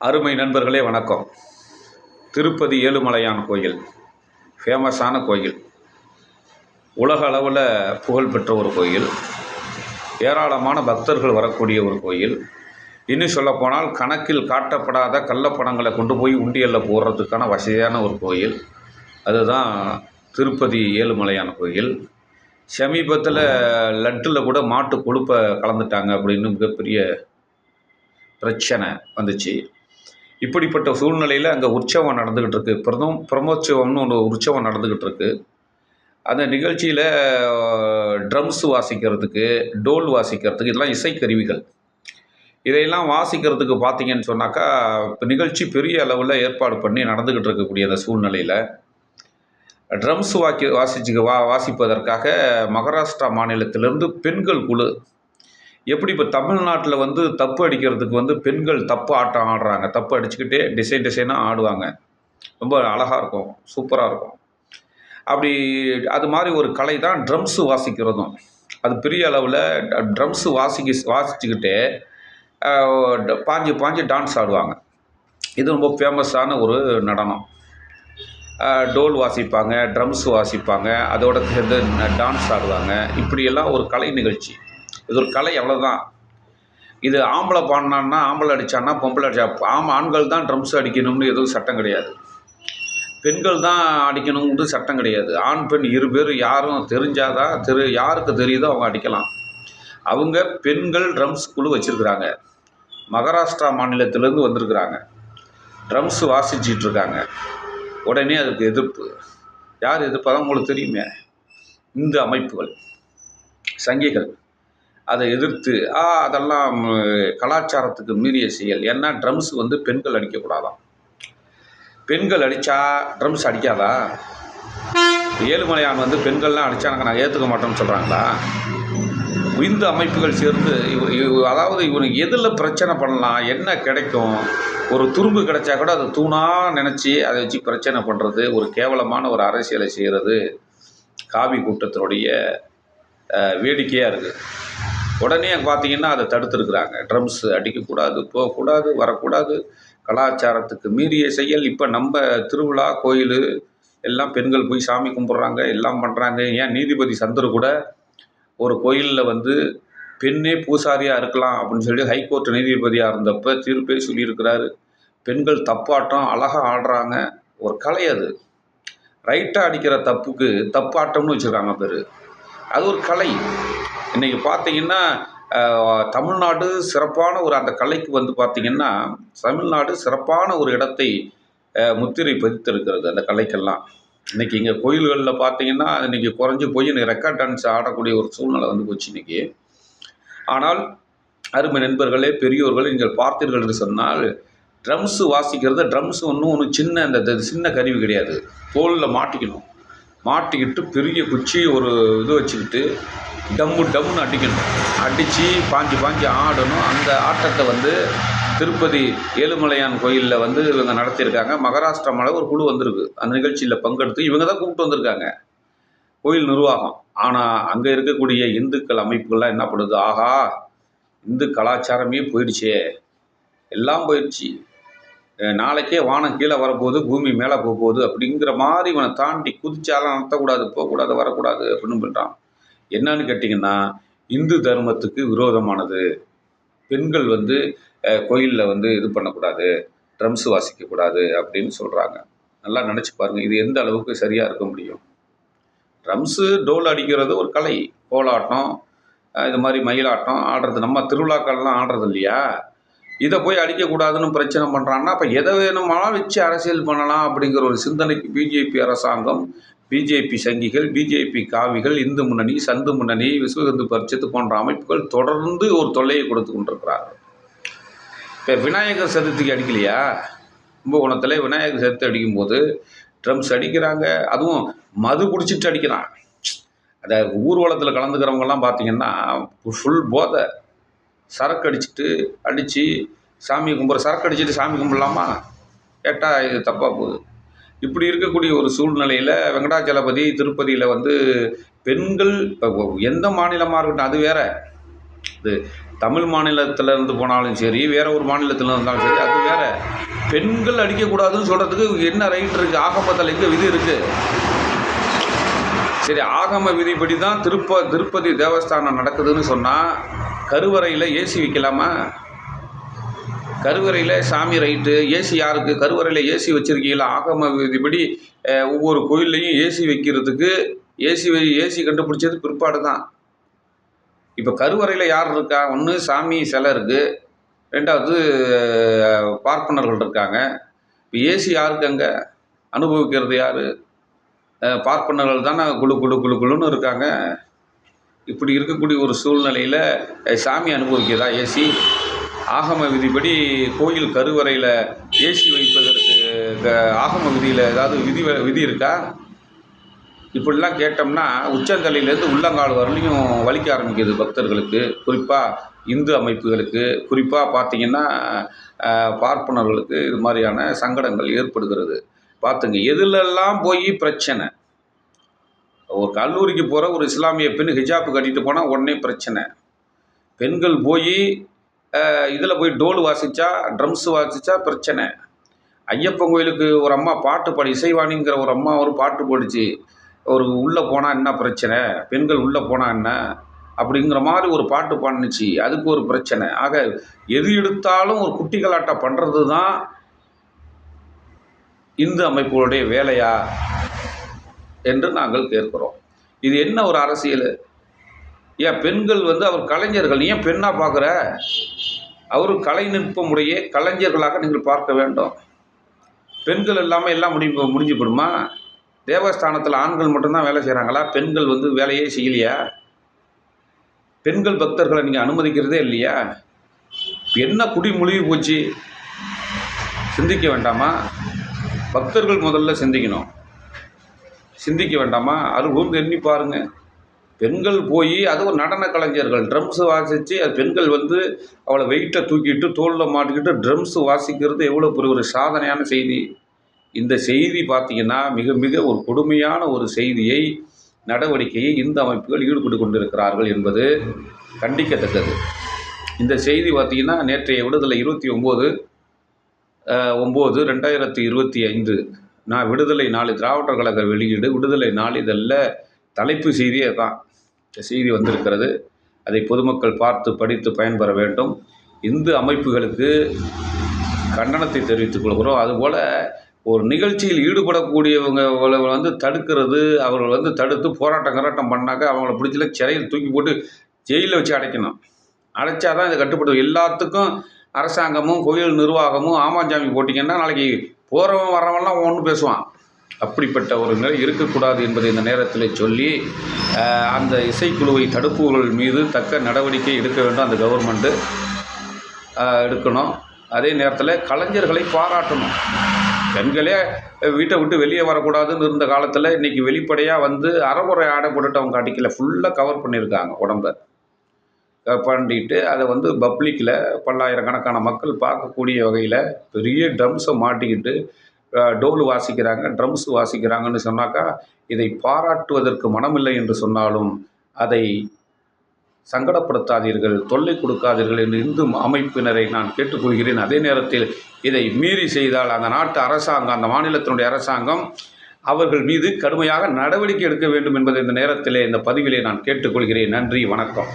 அருமை நண்பர்களே வணக்கம். திருப்பதி ஏழுமலையான் கோயில் ஃபேமஸான கோயில். உலக அளவில் புகழ்பெற்ற ஒரு கோயில். ஏராளமான பக்தர்கள் வரக்கூடிய ஒரு கோயில். இன்னும் சொல்லப்போனால் கணக்கில் காட்டப்படாத கள்ளப்பணங்களை கொண்டு போய் உண்டியலில் போடுறதுக்கான வசதியான ஒரு கோயில். அதுதான் திருப்பதி ஏழுமலையான் கோயில். சமீபத்தில் லட்டில் கூட மாட்டு கொழுப்பை கலந்துட்டாங்க அப்படின்னு மிகப்பெரிய பிரச்சனை வந்துச்சு. இப்படிப்பட்ட சூழ்நிலையில் அங்கே உற்சவம் நடந்துக்கிட்டு இருக்குது பிரதம் பிரம்மோற்சவம்னு ஒரு உற்சவம் நடந்துக்கிட்டு இருக்குது அந்த நிகழ்ச்சியில் ட்ரம்ஸ் வாசிக்கிறதுக்கு டோல் வாசிக்கிறதுக்கு இதெல்லாம் இசைக்கருவிகள். இதையெல்லாம் வாசிக்கிறதுக்கு பார்த்தீங்கன்னு சொன்னாக்கா இப்போ நிகழ்ச்சி பெரிய அளவில் ஏற்பாடு பண்ணி நடந்துக்கிட்டு இருக்கக்கூடிய அந்த சூழ்நிலையில் ட்ரம்ஸ் வாக்கி வாசிச்சு வா வாசிப்பதற்காக மகாராஷ்டிரா மாநிலத்திலிருந்து பெண்கள் குழு எப்படி இப்போ தமிழ்நாட்டில் வந்து தப்பு அடிக்கிறதுக்கு வந்து பெண்கள் தப்பு ஆட்டம் ஆடுறாங்க? தப்பு அடிச்சுக்கிட்டே டிசைன் டிசைனாக ஆடுவாங்க. ரொம்ப அழகாக இருக்கும். சூப்பராக இருக்கும். அப்படி அது மாதிரி ஒரு கலை தான் ட்ரம்ஸு வாசிக்கிறதும். அது பெரிய அளவில் ட்ரம்ஸு வாசிக்க வாசிச்சுக்கிட்டே பாஞ்சு பாஞ்சு டான்ஸ் ஆடுவாங்க. இது ரொம்ப ஃபேமஸான ஒரு நடனம். டோல் வாசிப்பாங்க ட்ரம்ஸ் வாசிப்பாங்க அதோட சேர்ந்து டான்ஸ் ஆடுவாங்க. இப்படியெல்லாம் ஒரு கலை நிகழ்ச்சி. இது ஒரு கலை அவ்வளோதான் இது ஆம்பளை பாடினான்னா ஆம்பளை அடித்தான்னா பொம்பளை அடிச்சா ஆம் ஆண்கள் தான் ட்ரம்ஸ் அடிக்கணும்னு எதுவும் சட்டம் கிடையாது. பெண்கள் தான் அடிக்கணுங்கிறது சட்டம் கிடையாது. ஆண் பெண் இரு பேர் யாரும் தெரிஞ்சாதான் தெரு யாருக்கு தெரியுதோ அவங்க அடிக்கலாம். அவங்க பெண்கள் ட்ரம்ஸ் குழு வச்சுருக்குறாங்க. மகாராஷ்டிரா மாநிலத்திலேருந்து வந்திருக்கிறாங்க. ட்ரம்ஸ் வாசிச்சிட்ருக்காங்க உடனே அதுக்கு எதிர்ப்பு. யார் எதிர்ப்பதான் உங்களுக்கு தெரியுமே. இந்த அமைப்புகள். சங்கிகள். அதை எதிர்த்து ஆ அதெல்லாம் கலாச்சாரத்துக்கு மீறிய செயல். ஏன்னா ட்ரம்ஸ் வந்து பெண்கள் அடிக்கக்கூடாதாம் பெண்கள் அடித்தா ட்ரம்ஸ் அடிக்காதா? ஏழுமலையான் வந்து பெண்கள்லாம் அடித்தா நாங்கள் ஏற்றுக்க மாட்டோம்னு சொல்கிறாங்களா இந்து அமைப்புகள் சேர்ந்து இவ- இவ- அதாவது இவனுக்கு எதில் பிரச்சனை பண்ணலாம் என்ன கிடைக்கும்? ஒரு துரும்பு கிடைச்சா கூட அதை தூணாக நினச்சி அதை வச்சு பிரச்சனை பண்ணுறது ஒரு கேவலமான ஒரு அரசியலை செய்கிறது காவி கூட்டத்தினுடைய வேடிக்கையாக இருக்குது உடனே பார்த்தீங்கன்னா அதை தடுத்துருக்குறாங்க. ட்ரம்ஸ் அடிக்கக்கூடாது போகக்கூடாது வரக்கூடாது. கலாச்சாரத்துக்கு மீறிய செயல். இப்போ நம்ம திருவிழா கோயில் எல்லாம் பெண்கள் போய் சாமி கும்பிட்றாங்க எல்லாம் பண்ணுறாங்க ஏன் நீதிபதி சந்தர் கூட ஒரு கோயிலில் வந்து பெண்ணே பூசாரியாக இருக்கலாம் அப்படின்னு சொல்லி ஹைகோர்ட் நீதிபதியாக இருந்தப்போ தீர்ப்பே சொல்லியிருக்கிறாரு. பெண்கள் தப்பாட்டம் அழகாக ஆடுறாங்க. ஒரு கலை அது. ரைட்டாக அடிக்கிற தப்புக்கு தப்பாட்டம்னு வச்சுருக்காங்க பேர். அது ஒரு கலை. இன்றைக்கி பார்த்தீங்கன்னா தமிழ்நாடு சிறப்பான ஒரு அந்த கலைக்கு வந்து பார்த்திங்கன்னா தமிழ்நாடு சிறப்பான ஒரு இடத்தை முத்திரை பதித்திருக்கிறது அந்த கலைக்கெல்லாம். இன்றைக்கி இங்கே கோயில்களில் பார்த்தீங்கன்னா இன்றைக்கி குறைஞ்சி போய் இன்றைக்கி ரெக்கார்ட் டான்ஸ் ஆடக்கூடிய ஒரு சூழ்நிலை வந்து போச்சு இன்றைக்கி ஆனால் அருமை நண்பர்களே பெரியோர்கள் நீங்கள் பார்த்தீர்கள் என்று சொன்னால் ட்ரம்ஸு வாசிக்கிறது ட்ரம்ஸ் ஒன்றும் ஒன்று சின்ன அந்த சின்ன கருவி கிடையாது. தோலில் மாட்டிக்கணும். மாட்டிக்கிட்டு பெரிய குச்சி ஒரு இது வச்சுக்கிட்டு டம்மு டம்முன்னு அடிக்கணும். அடித்து பாஞ்சு பாஞ்சு ஆடணும். அந்த ஆட்டத்தை வந்து திருப்பதி ஏழுமலையான் கோயிலில் வந்து இவங்க நடத்தியிருக்காங்க. மகாராஷ்டிரா மலை ஒரு குழு வந்திருக்கு. அந்த நிகழ்ச்சியில் பங்கெடுத்து இவங்க தான் கூப்பிட்டு வந்திருக்காங்க. கோயில் நிர்வாகம். ஆனால் அங்கே இருக்கக்கூடிய இந்துக்கள் அமைப்புகள்லாம் என்ன பண்ணுது? ஆஹா இந்து கலாச்சாரமே போயிடுச்சே. எல்லாம் போயிடுச்சு. நாளைக்கே வானம் கீழே வரப்போகுது பூமி மேலே போக போகுது அப்படிங்கிற மாதிரி இவனை தாண்டி குதிச்சாலாம் நடத்தக்கூடாது போகக்கூடாது வரக்கூடாது அப்படின்னு பண்ணுறான் என்னன்னு கேட்டிங்கன்னா இந்து தர்மத்துக்கு விரோதமானது. பெண்கள் வந்து கோயிலில் வந்து இது பண்ணக்கூடாது ட்ரம்ஸ் வாசிக்கக்கூடாது அப்படின்னு சொல்கிறாங்க நல்லா நினச்சி பாருங்கள் இது எந்த அளவுக்கு சரியாக இருக்க முடியும்? ட்ரம்ஸு டோல் அடிக்கிறது ஒரு கலை. கோலாட்டம் இது மாதிரி மயிலாட்டம் ஆடுறது. நம்ம திருவிழாக்கள்லாம் ஆடுறது இல்லையா? இதை போய் அடிக்கக்கூடாதுன்னு பிரச்சனை பண்ணுறான்னா அப்போ எதை வேணுமானாலும் வச்சு அரசியல் பண்ணலாம் அப்படிங்கிற ஒரு சிந்தனைக்கு பிஜேபி அரசாங்கம் பிஜேபி சங்கிகள் பிஜேபி காவிகள் இந்து முன்னணி சந்து முன்னணி விஸ்வ இந்து பரிஷத்து போன்ற அமைப்புகள் தொடர்ந்து ஒரு தொல்லையை கொடுத்து கொண்டிருக்கிறார்கள். இப்போ விநாயகர் சதுர்த்திக்கு அடிக்கலையா? கும்பகோணத்தில் விநாயகர் சதுர்த்தி அடிக்கும்போது ட்ரம்ஸ் அடிக்கிறாங்க. அதுவும் மது குடிச்சிட்டு அடிக்கிறான் அந்த ஊர்வலத்தில் கலந்துக்கிறவங்கெல்லாம் பார்த்தீங்கன்னா ஃபுல் போதை. சரக்கு அடிச்சுட்டு அடித்து சாமி கும்பிட்ற சரக்கு அடிச்சுட்டு சாமி கும்பிடலாமா? கேட்டால் இது தப்பாக போகுது. இப்படி இருக்கக்கூடிய ஒரு சூழ்நிலையில் வெங்கடாச்சலபதி திருப்பதியில் வந்து பெண்கள் இப்போ எந்த மாநிலமாக இருக்கட்டும் அது வேற. இது தமிழ் மாநிலத்தில் இருந்து போனாலும் சரி வேறு ஒரு மாநிலத்தில் இருந்தாலும் சரி அது வேற. பெண்கள் அடிக்கக்கூடாதுன்னு சொல்கிறதுக்கு என்ன ரைட் இருக்குது ஆகமத்தில் எங்கே விதி இருக்குது சரி ஆகம விதிப்படி தான் திருப்ப திருப்பதி தேவஸ்தானம் நடக்குதுன்னு சொன்னால் கருவறையில் ஏசி வைக்கலாமா? கருவறையில் சாமி ரைட்டு ஏசி யாருக்கு? கருவறையில் ஏசி வச்சுருக்கீங்களா? ஆகம விதிப்படி ஒவ்வொரு கோயில்லையும் ஏசி வைக்கிறதுக்கு ஏசி ஏசி கண்டுபிடிச்சது பிற்பாடு தான். இப்போ கருவறையில் யார் இருக்கா? ஒன்று சாமி சிலை இருக்குது ரெண்டாவது பார்ப்பனர்கள் இருக்காங்க. இப்போ ஏசி யாருக்கு அங்கே? அனுபவிக்கிறது யார்? பார்ப்பனர்கள் தானே குழு குழு குழு குழுன்னு இருக்காங்க. இப்படி இருக்கக்கூடிய ஒரு சூழ்நிலையில் சாமி அனுபவிக்கிறதா? ஏசி? ஆகம விதிப்படி கோயில் கருவறையில் ஏசி வைப்பதற்கு ஆகம விதியில் ஏதாவது விதி வ- விதி இருக்கா? இப்படிலாம் கேட்டோம்னா உச்சந்தலையிலேருந்து உள்ளங்கால் வரலையும் வலிக்க ஆரம்பிக்குது பக்தர்களுக்கு. குறிப்பாக இந்து அமைப்புகளுக்கு குறிப்பாக பார்த்தீங்கன்னா பார்ப்பனர்களுக்கு இது மாதிரியான சங்கடங்கள் ஏற்படுகிறது. பார்த்துங்க எதுலெல்லாம் போய் பிரச்சனை? ஒரு கல்லூரிக்கு போகிற ஒரு இஸ்லாமிய பெண் ஹிஜாப்பு கட்டிட்டு போனால் உடனே பிரச்சனை. பெண்கள் போய் இதில் போய் டோல் வாசித்தா ட்ரம்ஸ் வாசித்தா பிரச்சனை. ஐயப்பன் கோயிலுக்கு ஒரு அம்மா பாட்டு பாடி இசைவாணிங்கிற ஒரு அம்மா ஒரு பாட்டு பாடிச்சு. ஒரு உள்ளே போனால் என்ன பிரச்சனை? பெண்கள் உள்ளே போனால் என்ன? அப்படிங்கிற மாதிரி ஒரு பாட்டு பாடினுச்சு அதுக்கு ஒரு பிரச்சனை. ஆக எது எடுத்தாலும் ஒரு குட்டிகளாட்டம் பண்ணுறது தான் இந்து அமைப்புகளுடைய வேலையா? என்று நாங்கள் கேட்கிறோம். இது என்ன ஒரு அரசியல்? ஏன் பெண்கள் வந்து அவர் கலைஞர்கள் நீ ஏன் பெண்ணாக பார்க்குற? அவர் கலைநுட்பமுடைய கலைஞர்களாக நீங்கள் பார்க்க வேண்டும். பெண்கள் இல்லாமல் எல்லாம் முடி முடிஞ்சு போடுமா தேவஸ்தானத்தில் ஆண்கள் மட்டும்தான் வேலை செய்கிறாங்களா பெண்கள் வந்து வேலையே செய்யலையா? பெண்கள் பக்தர்களை நீங்கள் அனுமதிக்கிறதே இல்லையா? என்ன குடி முழுகி போச்சு? சிந்திக்க வேண்டாமா? பக்தர்கள் முதல்ல சிந்திக்கணும். சிந்திக்க வேண்டாமா? அது கூர்ந்து எண்ணி பாருங்கள் பெண்கள் போய் அதுவும் நடன கலைஞர்கள் ட்ரம்ஸு வாசித்து அது பெண்கள் வந்து அவளை வெயிட்டை தூக்கிட்டு தோளில் மாட்டிக்கிட்டு ட்ரம்ஸு வாசிக்கிறது எவ்வளோ பெரிய ஒரு சாதனையான செய்தி. இந்த செய்தி பார்த்திங்கன்னா மிக மிக ஒரு கொடுமையான ஒரு செய்தியை நடவடிக்கையை இந்த அமைப்புகள் ஈடுபட்டு கொண்டிருக்கிறார்கள் என்பது கண்டிக்கத்தக்கது. இந்த செய்தி பார்த்திங்கன்னா நேற்றைய விடுதலை இருபத்தி ஒம்பது ஒம்பது ரெண்டாயிரத்தி இருபத்தி ஐந்து. நான் விடுதலை நாளை திராவிடர் கழக வெளியீடு விடுதலை நாளிதழில் தலைப்பு செய்தியே தான் இந்த செய்தி வந்திருக்கிறது. அதை பொதுமக்கள் பார்த்து படித்து பயன்பெற வேண்டும். இந்து அமைப்புகளுக்கு கண்டனத்தை தெரிவித்துக் கொள்கிறோம். அதுபோல் ஒரு நிகழ்ச்சியில் ஈடுபடக்கூடியவங்க வந்து தடுக்கிறது அவர்கள் வந்து தடுத்து போராட்டம் கராட்டம் பண்ணாக்க அவங்கள பிடிச்சல சிறையில் தூக்கி போட்டு ஜெயிலில் வச்சு அடைக்கணும். அடைச்சாதான் இதை கட்டுப்படும் எல்லாத்துக்கும் அரசாங்கமும் கோயில் நிர்வாகமும் ஆமாஞ்சாமி போட்டிங்கன்னா நாளைக்கு போகிறவன் வரவன்லாம் ஒன்று பேசுவான். அப்படிப்பட்ட ஒரு நிலை இருக்கக்கூடாது என்பதை இந்த நேரத்தில் சொல்லி அந்த இசைக்குழுவை தடுப்புகள் மீது தக்க நடவடிக்கை எடுக்க வேண்டும் அந்த கவர்மெண்ட்டு எடுக்கணும். அதே நேரத்தில் கலைஞர்களை பாராட்டணும். பெண்களே வீட்டை விட்டு வெளியே வரக்கூடாதுன்னு இருந்த காலத்தில் இன்றைக்கி வெளிப்படையாக வந்து அறகுறை ஆடை போட்டுட்டு அவங்க அடிக்கல. ஃபுல்லாக கவர் பண்ணியிருக்காங்க உடம்ப. பண்ணிட்டு அதை வந்து பப்ளிக்கில் பல்லாயிரக்கணக்கான மக்கள் பார்க்கக்கூடிய வகையில் பெரிய ட்ரம்ஸை மாட்டிக்கிட்டு டோல் வாசிக்கிறாங்க ட்ரம்ஸ் வாசிக்கிறாங்கன்னு சொன்னாக்கா இதை பாராட்டுவதற்கு மனமில்லை என்று சொன்னாலும் அதை சங்கடப்படுத்தாதீர்கள் தொல்லை கொடுக்காதீர்கள் என்று இந்து அமைப்பினரை நான் கேட்டுக்கொள்கிறேன். அதே நேரத்தில் இதை மீறி செய்தால் அந்த நாட்டு அரசாங்கம் அந்த மாநிலத்தினுடைய அரசாங்கம் அவர்கள் மீது கடுமையாக நடவடிக்கை எடுக்க வேண்டும் என்பதை இந்த நேரத்திலே இந்த பதிவிலே நான் கேட்டுக்கொள்கிறேன். நன்றி வணக்கம்.